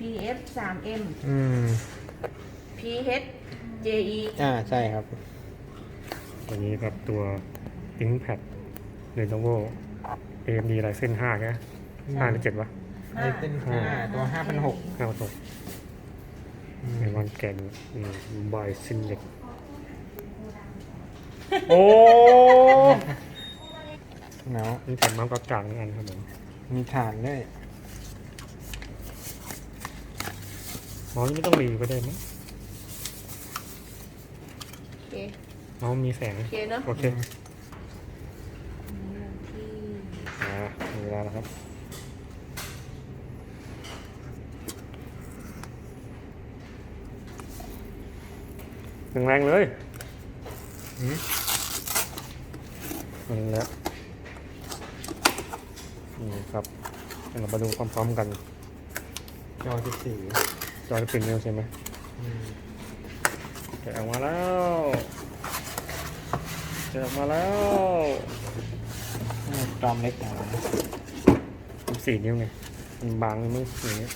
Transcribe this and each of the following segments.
PF 3M อืม PH JE อ่าใช่ครับ ตัวนี้ครับตัว ThinkPad Lenovo AMD Ryzen 5ใช่ไหมห้าหรือเจ็ดวะไอเส้นห้าตัวห้าพันหกห้าตัวในวันแกนบายซินเล็กโอ้เนาะนี่แถมมากับกลางอันครับผมมีฐานด้วย เมาส์ไม่ต้องรีก็ได้มั้งโอเคเมาส์มีแสง โอเคเนอะโอเคที่อ่ามีเวลาแล้วครับ แรงๆเลยอืมนั่นแหละนี่ครับเดี๋ยวเรามาดูพร้อมๆกันจอสิบสี่ จอจะเป็นเร็วใช่ไหมแกะออกมาแล้วแกะออกมาแล้วจอมเล็กอย่างไรสี่นิ้วไงมันบางมั้งอย่างเงี้ย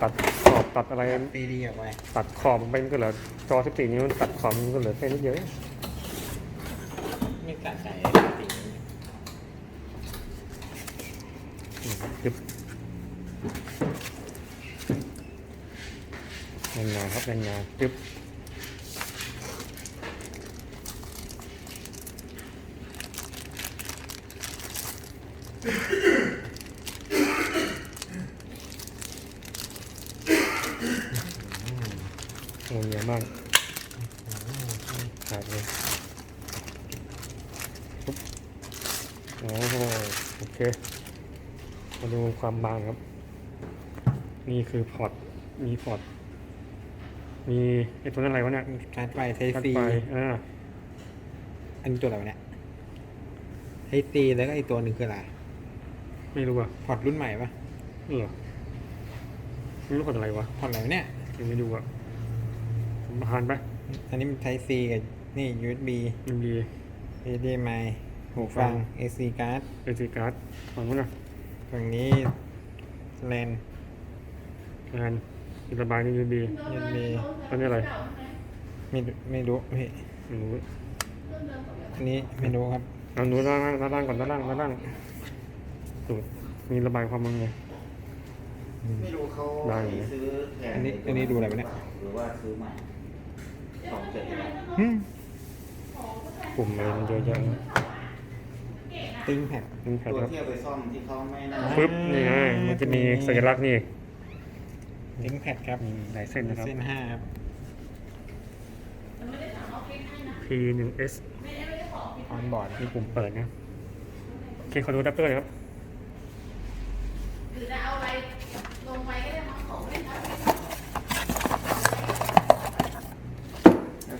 ตัดขอบตัดอะไรตีดีออกไปตัดขอบมันไปมันก็เหลือจอ14นิ้วตัดขอบมันก็เหลือแค่นิดเดียวเองไม่กะใจอืมจึ๊บ แน่นหนาครับแน่นหนาจึ๊บโอ้ยเยอะมากขาดเลยปุ๊บโอ้โหโอเค มาดูความบางครับ นี่คือพอร์ต มีพอร์ต มีไอ้ตัวนั้นอะไรวะเนี่ยการไฟไทกัดซีไปอ่าอันนี้ตัวอะไรวะเนี่ยไทซีแล้วก็อีกตัวหนึ่งคืออะไรไม่รู้อะพอร์ตรุ่นใหม่ปะนี่เหรอไม่รู้พอร์ตอะไรวะพอร์ตอะไรวะเนี่ยยังไม่ดูอะผ่านไปอันนี้มันไทซีกับนี่ USB มันดี HDMI หูฟัง AC card เอจิการ์ดฟังมั้งนะฝั่งนี้แลนงาน อิระบายนี่ยูบี USB อันนี้อะไรไม่รู้ไม่รู้พี่ไม่รู้อันนี้ไม่รู้ครับเอาหนูด้านล่างด้านล่างก่อนด้านล่างด้านล่างดูมีระบายความมันไง ไม่รู้เขาได้ให้ซื้อแทนอันนี้อันนี้ดูอะไรวะเนี่ย หรือว่าซื้อใหม่สองเจ็ดอืมปุ่มอะไรมันเยอะแยะติ้งแพดนี่แผ่นตัวครับที่เอาไปซ่อมที่เขาไม่น่าปึ๊บนี่ไงมันจะมีสัญลักษณ์นี่ ติ้งแพดครับมีหลายเส้นนะครับ เส้นห้าครับ P 1 S ออนบอร์ดมีปุ่มเปิดนะโอเคขอดูอะแดัปเตอร์หน่อยครับหรือจะเอาอะไรลงไปก็ได้มั้งของเล่นครับ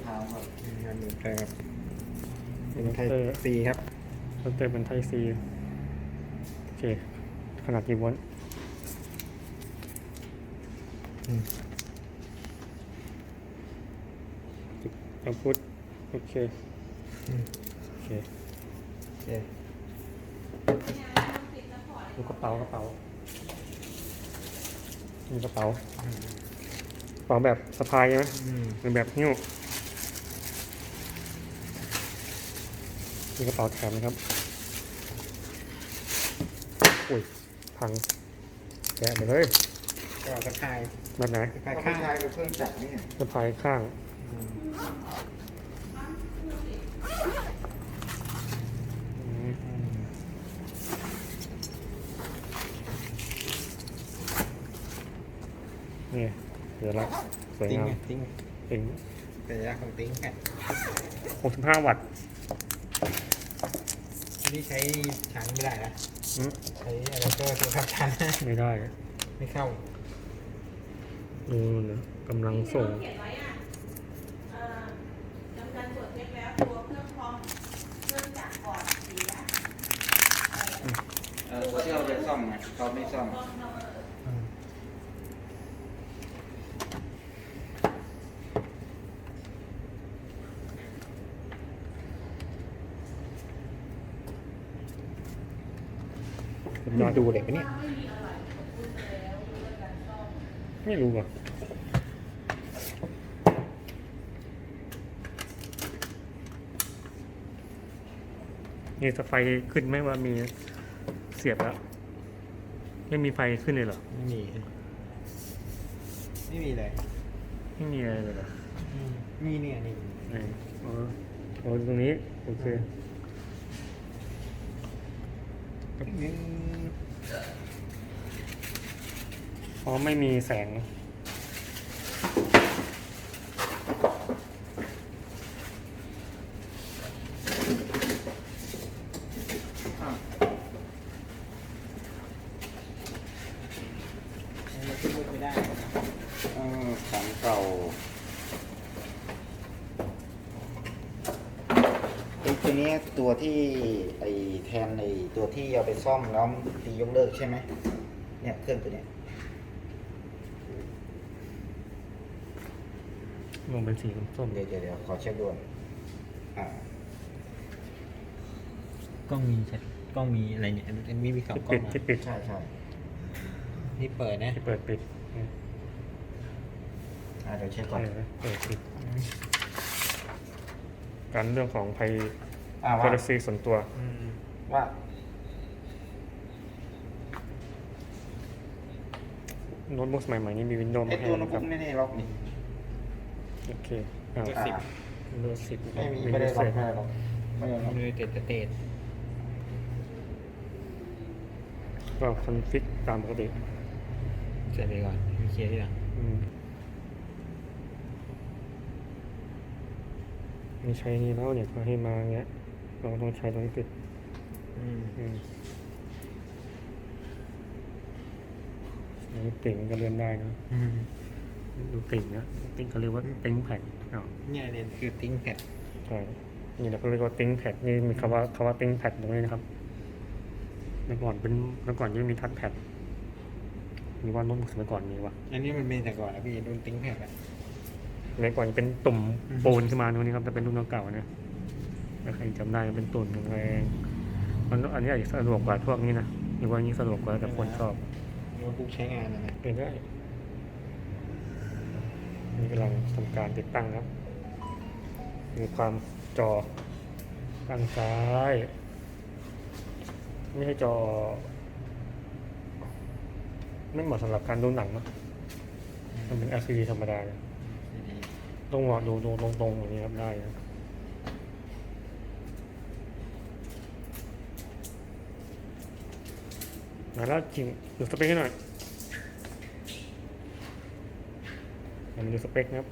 เท้าครับงานดูเตอร์ครับเป็นไทเตอร์ซีครับอะแดัปเตอร์เป็นไทซีโอเคขนาดกี่โวลต์อืม เอาพุทโอเคอืมโอเค โอเคดูกระเป๋ากระเป๋ามีกระเป๋ากระเป๋าแบบสะพายใช่ไหมอืมหรือแบบหิ้วมีกระเป๋าแถมนะครับ อุ้ย พังแกะไปเลย ก็สะพายแบบไหนสะพายเขาข้างใช้กับเครื่องจักรนี่สะพายข้างอืมอืมอืมนี่เดี๋ยวละสวยติ้งงามไงติ้งถึงเป็นยาของติ้งแพด65 วัตต์ที่ใช้ชาร์จไม่ได้นะอืมใช้อะแดปเตอร์ตัวทับชาร์จไม่ได้ ไม่เข้า ดูนะกำลังส่งเขียนไว้อะเอ่อทำการตรวจเช็คแล้วตัวเครื่องคอมเครื่องจักรก่อนเสียเออตัวที่เอาไปซ่อมไงเขาไม่ซ่อมอืมสุดยอดดูเด็กปะเนี่ย ไม่รู้อะนี่จะไฟขึ้นไหมว่ามีเสียบแล้ว ไม่มีไฟขึ้นเลยเหรอ ไม่มี ไม่มีเลย ไม่มีอะไรเลยเหรออืมมีเนี่ยนี่ไหนอ๋ออ๋อตรงนี้ โอเคแป๊ บนึงอ๋อไม่มีแสงอ้าวมันขึ้นไม่ได้ออของเก่าไอ้ตัวเนี้ยตัวที่ไอ้แทนไอ้ตัวที่เอาไปซ่อมแล้วตียกเลิกใช่ไหมเนี่ยเครื่องตัวเนี้ย ลงเป็นสีส้มเดี๋ยวเดี๋ยวเดี๋ยวขอเช็คด่วนอ่ากล้องมีชัดกล้องมีอะไรเนี่ยอันนี้มีสองที่กล้ปิอดงที่อะปิดใช่ใช่นี่เปิดนะที่เปิดปิดอืมอ่าเดี๋ยวเช็คก่อน เออเปิดปิดการเรื่องของภัยอ่าโพว่าลิซีส่วนตัว อืมว่า โน้ตบุ๊กสมัยใหม่นี้มีวินโดว์ไอ้มาให้ตัวโน้ตนะครับุ๊บกไม่ได้ล็อกนี่ โอเคอ่าอ่าวินโดว์สิบไม่มีไม่ได้ล็อกไม่ได้ล็อกไม่ได้ล็อกยูไนเต็ดสเตทก็คอนฟิกตามปกติเสร็จไปก่อนมีเคลียร์ที่หลังอืมมีใช้นี่แล้วเนี่ยเขาให้มาเงี้ย เราต้องใช้ตรงนี้ปิดอืมอืมอันนี้ติ่งก็เลื่อนได้นะอืม ดูติ่งนะติ่งเขาเรียกว่าติ่งแผ่นอ๋อเนี่ยเนี่ยคือติ้งแพดใช่นี่เราก็เรียกว่าติ่งแพดนี่มีคำว่าคำว่าติ่งแพดตรงนี้นะครับเมื่อก่อนเป็นเมื่อก่อนยังไม่มีทัชแพดมีว่าโน้ตบุ๊กสมัยก่อนมีวะอันนี้มันเป็นแต่ก่อนนะพี่รุ่นติ้งแพดอะสมัยก่อนเป็นตุ่มอืมปูนขึ้นมาตรงนี้ครับแต่เป็นรุ่นเก่าๆนะถ้าใครจำได้เป็นตุ่มแรงๆมันอันนี้อาจจะสะดวกกว่าพวกนี้นะหรือว่านี้สะดวกกว่าแต่คนชอบโน้ตบุ๊กใช้งานนะนะเป็นได้ นี่กำลังทำการติดตั้งครับมีความจอตั้งซ้าย ไม่ใช่จอ ไม่เหมาะสำหรับการดูหนังนะมันเป็น LCD ธรรมดาเลยต้องวาดูดูตรงๆอย่างนี้ครับได้นะมาแล้วจริงดูสเปคให้หน่อย มาดูสเปคนะครับ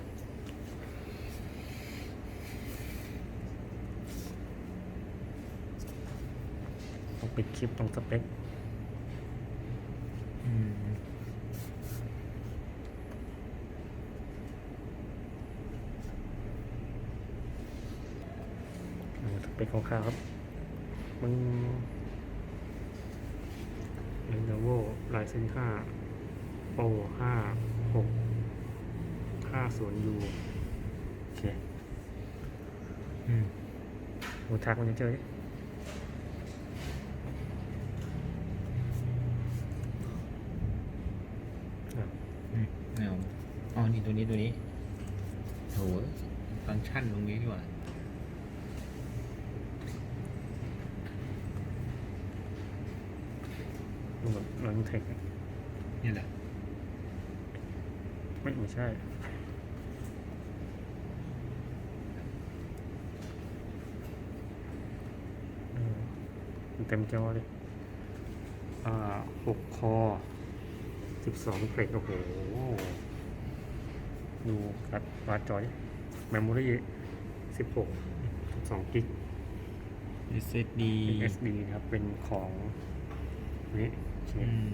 ต้องปิดคลิปตรงสเปคสเปคของข้าครับ มัน Lenovo Ryzen 5 Pro 5 6 50U โอ เค อืมดูทักมันจะเจอดิอะอืมเอาอ๋อ นี่ตัวนี้ตัวนี้โหฟังก์ชันตรงนี้ดีกว่าดูแบบรันเทคนี่แหละ ไม่ไม่ใช่อืม เต็มจอเลย อ่าหกคอสิบสองเกรดโอ้โห ดูกัดวาดจอย เมมโมรี่สิบหกสองกิก SSD SSD นะครับ เป็นของนี่โอเคอืม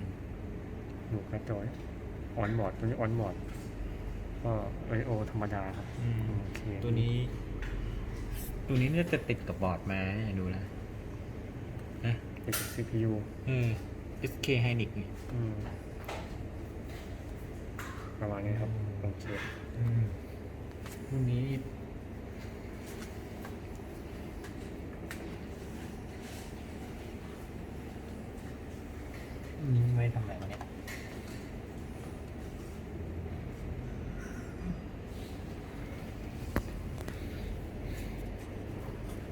ดูกระจอยออนบอร์ดตัวนี้ออนบอร์ดก็ไอโอธรรมดาครับอืมโอเคตัวนี้ ตัวนี้น่าจะติดกับบอร์ดมาเนี่ยดูนะ เกี่ยวกับ CPU อืม SK Hynix นี่อืประมาณนี้ครับโอเคอืรุ่นนี้ นี่ไม่ทำอะไรมาเนี่ย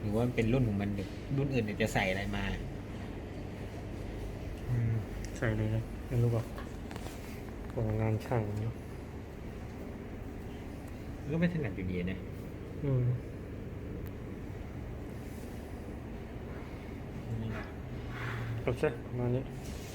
หรือว่าเป็นรุ่นของมันเดี๋รุ่นอื่นเนี่ยจะใส่อะไรมา ใส่เลยนะไม่รู้บอกของงานช่างเนาะก็ไม่ถนัดอยู่ดีนะอืมโอเคประมาณนี้โ